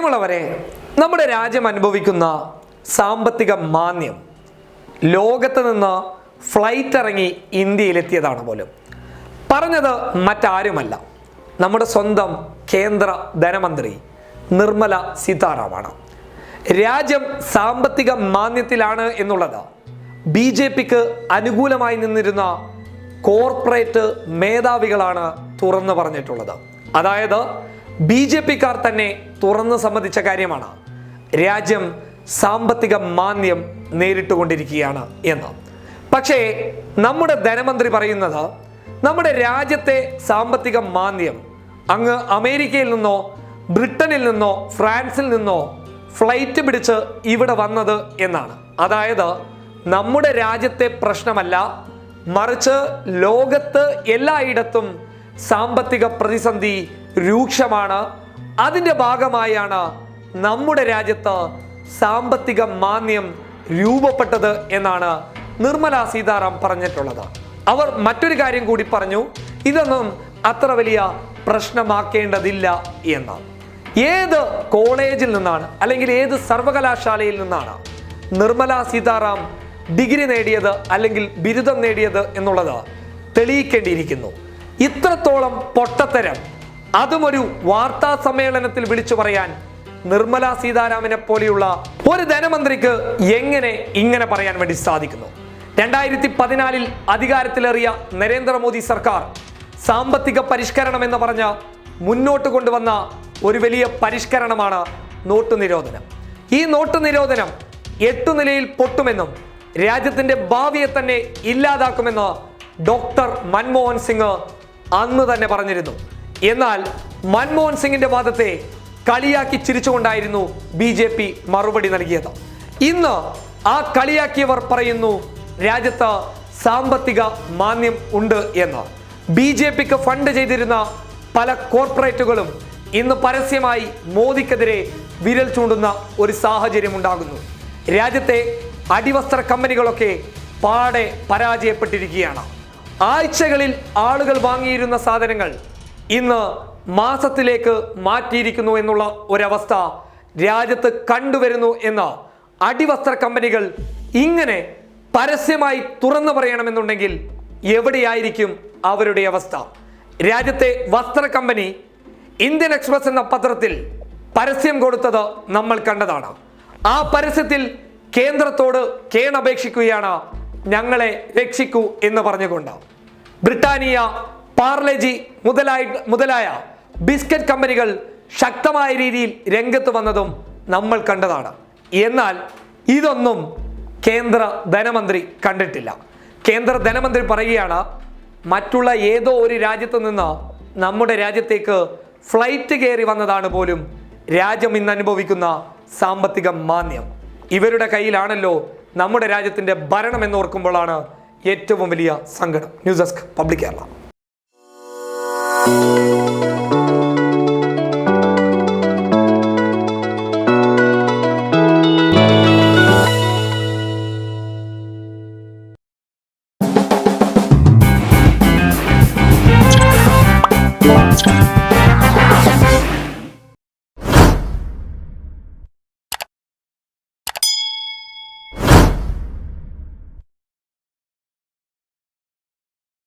പ്രിയമുള്ളവരെ നമ്മുടെ രാജ്യം അനുഭവിക്കുന്ന സാമ്പത്തിക മാന്യം ലോകത്ത് നിന്ന് ഫ്ലൈറ്റ് ഇറങ്ങി ഇന്ത്യയിലെത്തിയതാണ് പോലും. പറഞ്ഞത് മറ്റാരുമല്ല. നമ്മുടെ സ്വന്തം കേന്ദ്ര ധനമന്ത്രി നിർമ്മല സീതാറാമാണ് രാജ്യം സാമ്പത്തിക മാന്യത്തിലാണ് എന്നുള്ളത് ബി ജെ പിക്ക് അനുകൂലമായി നിന്നിരുന്ന കോർപ്പറേറ്റ് മേധാവികളാണ് തുറന്നു പറഞ്ഞിട്ടുള്ളത്. അതായത് ബി ജെ പിക്കാർ തന്നെ തുറന്നു സമ്മതിച്ച കാര്യമാണ്. രാജ്യം സാമ്പത്തിക മാന്ദ്യം നേരിട്ടുകൊണ്ടിരിക്കുകയാണ് എന്ന്. പക്ഷേ നമ്മുടെ ധനമന്ത്രി പറയുന്നത് നമ്മുടെ രാജ്യത്തെ സാമ്പത്തിക മാന്ദ്യം അങ്ങ് അമേരിക്കയിൽ നിന്നോ ബ്രിട്ടനിൽ നിന്നോ ഫ്രാൻസിൽ നിന്നോ ഫ്ലൈറ്റ് പിടിച്ച് ഇവിടെ വന്നത് എന്നാണ്. അതായത് നമ്മുടെ രാജ്യത്തെ പ്രശ്നമല്ല മറിച്ച് ലോകത്ത് എല്ലായിടത്തും സാമ്പത്തിക പ്രതിസന്ധി രൂക്ഷമാണ്. അതിന്റെ ഭാഗമായാണ് നമ്മുടെ രാജ്യത്ത് സാമ്പത്തിക മാന്യം രൂപപ്പെട്ടത് എന്നാണ് നിർമ്മല സീതാറാം പറഞ്ഞിട്ടുള്ളത്. അവർ മറ്റൊരു കാര്യം കൂടി പറഞ്ഞു ഇതൊന്നും അത്ര വലിയ പ്രശ്നമാക്കേണ്ടതില്ല എന്ന്. ഏത് കോളേജിൽ നിന്നാണ് അല്ലെങ്കിൽ ഏത് സർവകലാശാലയിൽ നിന്നാണ് നിർമ്മല സീതാറാം ഡിഗ്രി നേടിയത് അല്ലെങ്കിൽ ബിരുദം നേടിയത് എന്നുള്ളത് തെളിയിക്കേണ്ടിയിരിക്കുന്നു. ഇത്രത്തോളം പൊട്ടത്തരം. അതും ഒരു വാർത്താ സമ്മേളനത്തിൽ വിളിച്ചു പറയാൻ നിർമ്മല സീതാരാമനെ പോലെയുള്ള ഒരു ധനമന്ത്രിക്ക് എങ്ങനെ ഇങ്ങനെ പറയാൻ വേണ്ടി സാധിക്കുന്നു? രണ്ടായിരത്തി പതിനാലിൽ അധികാരത്തിലേറിയ നരേന്ദ്രമോദി സർക്കാർ സാമ്പത്തിക പരിഷ്കരണം എന്ന് പറഞ്ഞ മുന്നോട്ട് കൊണ്ടുവന്ന ഒരു വലിയ പരിഷ്കരണമാണ് നോട്ട് നിരോധനം. ഈ നോട്ട് നിരോധനം എട്ടു നിലയിൽ പൊട്ടുമെന്നും രാജ്യത്തിന്റെ ഭാവിയെ തന്നെ ഇല്ലാതാക്കുമെന്ന് ഡോക്ടർ മൻമോഹൻ സിംഗ് അന്ന് തന്നെ പറഞ്ഞിരുന്നു. എന്നാൽ മൻമോഹൻ സിംഗിന്റെ വാദത്തെ കളിയാക്കി ചിരിച്ചുകൊണ്ടായിരുന്നു ബി ജെ പി മറുപടി നൽകിയത്. ഇന്ന് ആ കളിയാക്കിയവർ പറയുന്നു രാജ്യത്ത് സാമ്പത്തിക മാന്യം ഉണ്ട് എന്ന്. ബി ജെ പിക്ക് ഫണ്ട് ചെയ്തിരുന്ന പല കോർപ്പറേറ്റുകളും ഇന്ന് പരസ്യമായി മോദിക്കെതിരെ വിരൽ ചൂണ്ടുന്ന ഒരു സാഹചര്യം ഉണ്ടാകുന്നു. രാജ്യത്തെ അടിവസ്ത്ര കമ്പനികളൊക്കെ പാടെ പരാജയപ്പെട്ടിരിക്കുകയാണ്. ആഴ്ചകളിൽ ആളുകൾ വാങ്ങിയിരുന്ന സാധനങ്ങൾ ഇന്ന് മാസത്തിലേക്ക് മാറ്റിയിരിക്കുന്നു എന്നുള്ള ഒരവസ്ഥ രാജ്യത്ത് കണ്ടുവരുന്നു എന്ന് അടിവസ്ത്ര കമ്പനികൾ ഇങ്ങനെ പരസ്യമായി തുറന്നു പറയണമെന്നുണ്ടെങ്കിൽ എവിടെയായിരിക്കും അവരുടെ അവസ്ഥ? രാജ്യത്തെ വസ്ത്ര കമ്പനി ഇന്ത്യൻ എക്സ്പ്രസ് എന്ന പത്രത്തിൽ പരസ്യം കൊടുത്തത് നമ്മൾ കണ്ടതാണ്. ആ പരസ്യത്തിൽ കേന്ദ്രത്തോട് കേണപേക്ഷിക്കുകയാണ് ഞങ്ങളെ രക്ഷിക്കൂ എന്ന് പറഞ്ഞുകൊണ്ട്. ബ്രിട്ടാനിയ പാർലജി മുതലായി മുതലായ ബിസ്ക്കറ്റ് കമ്പനികൾ ശക്തമായ രീതിയിൽ രംഗത്ത് വന്നതും നമ്മൾ കണ്ടതാണ്. എന്നാൽ ഇതൊന്നും കേന്ദ്ര ധനമന്ത്രി കണ്ടിട്ടില്ല. കേന്ദ്ര ധനമന്ത്രി പറയുകയാണ് മറ്റുള്ള ഏതോ ഒരു രാജ്യത്ത് നിന്ന് നമ്മുടെ രാജ്യത്തേക്ക് ഫ്ലൈറ്റ് കയറി വന്നതാണ് പോലും രാജ്യം ഇന്ന് അനുഭവിക്കുന്ന സാമ്പത്തിക മാന്യം ഇവരുടെ കയ്യിലാണല്ലോ നമ്മുടെ രാജ്യത്തിന്റെ ഭരണം എന്നോർക്കുമ്പോഴാണ് ഏറ്റവും വലിയ സങ്കടം. News desk public Kerala.